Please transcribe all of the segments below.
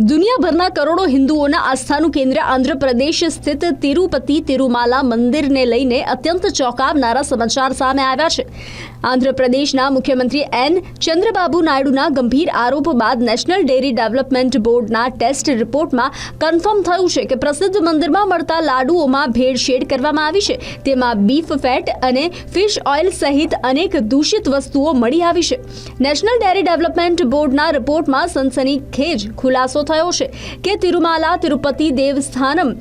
દુનિયાભરના કરોડો હિન્દુઓના આસ્થાનું કેન્દ્ર આંધ્રપ્રદેશ સ્થિત તિરુપતિ તિરુમાલા મંદિરને લઈને અત્યંત ચોંકાવનારા સમાચાર સામે આવ્યા છે. આંધ્રપ્રદેશના મુખ્યમંત્રી એન. ચંદ્રબાબુ નાયડુના ગંભીર આરોપ બાદ નેશનલ ડેરી ડેવલપમેન્ટ બોર્ડના ટેસ્ટ રિપોર્ટમાં કન્ફર્મ થયું છે કે પ્રસિદ્ધ મંદિરમાં મળતા લાડુઓમાં ભેળસેળ કરવામાં આવી છે. તેમાં બીફ ફેટ અને ફિશ ઓઇલ સહિત અનેક દૂષિત વસ્તુઓ મળી આવી છે. નેશનલ ડેરી ડેવલપમેન્ટ બોર્ડના રિપોર્ટમાં સનસનીખેજ ખુલાસો થયો છે કે તિરુમાલા તિરુપતિ દેવસ્થાનમ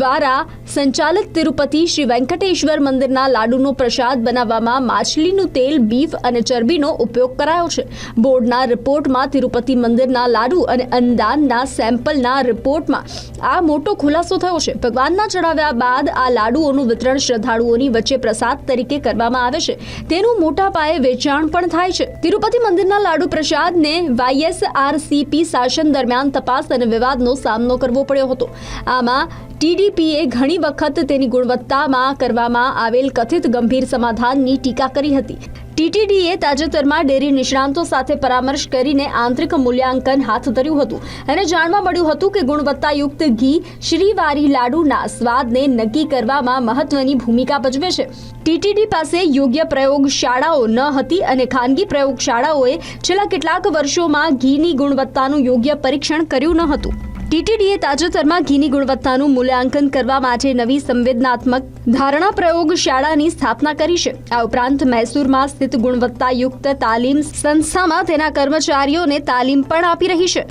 દ્વારા સંચાલિત તિરુપતિ શ્રી વેંકટેશ્વર મંદિરના લાડુનો પ્રસાદ બનાવવામાં માછલીનું તેલ બીફ અને ચરબીનો ઉપયોગ કરાયો છે. બોર્ડના રિપોર્ટમાં તિરુપતિ મંદિરના લાડુ અને અંદાનના સેમ્પલના રિપોર્ટમાં આ મોટો ખુલાસો થયો છે. ભગવાનના ચડાવ્યા બાદ આ લાડુઓનું વિતરણ શ્રદ્ધાળુઓની વચ્ચે પ્રસાદ તરીકે કરવામાં આવે છે. તેનું મોટા પાયે વેચાણ પણ થાય છે. તિરુપતિ મંદિરના લાડુ પ્રસાદને વાયએસઆરસીપી શાસન દરમિયાન તપાસ અને વિવાદનો સામનો કરવો પડ્યો હતો. આમાં ટીડીપીએ ઘણી વખત તેની ગુણવત્તામાં કરવામાં આવેલ કથિત ગંભીર સમાધાનની ટીકા કરી હતી. ટીટીડીએ તાજેતરમાં ડેરી નિષ્ણાંતો સાથે પરામર્શ કરીને આંતરિક મૂલ્યાંકન હાથ ધર્યું હતું અને જાણવા મળ્યું હતું કે ગુણવત્તાયુક્ત ઘી શ્રીવારી લાડુના સ્વાદને નક્કી કરવામાં મહત્વની ભૂમિકા ભજવે છે. ટીટીડી પાસે યોગ્ય પ્રયોગશાળાઓ ન હતી અને ખાનગી પ્રયોગશાળાઓએ છેલ્લા કેટલાક વર્ષોમાં ઘીની ગુણવત્તાનું યોગ્ય પરીક્ષણ કર્યું ન હતું. ટીટીડીએ તાજેતરમાં ઘીની ગુણવત્તાનું મૂલ્યાંકન કરવા માટે નવી સંવેદનાત્મક ધારણા પ્રયોગશાળાની સ્થાપના કરી છે. આ ઉપરાંત મૈસૂરમાં સ્થિત ગુણવત્તાયુક્ત તાલીમ સંસ્થામાં તેના કર્મચારીઓને તાલીમ પણ આપી રહી છે.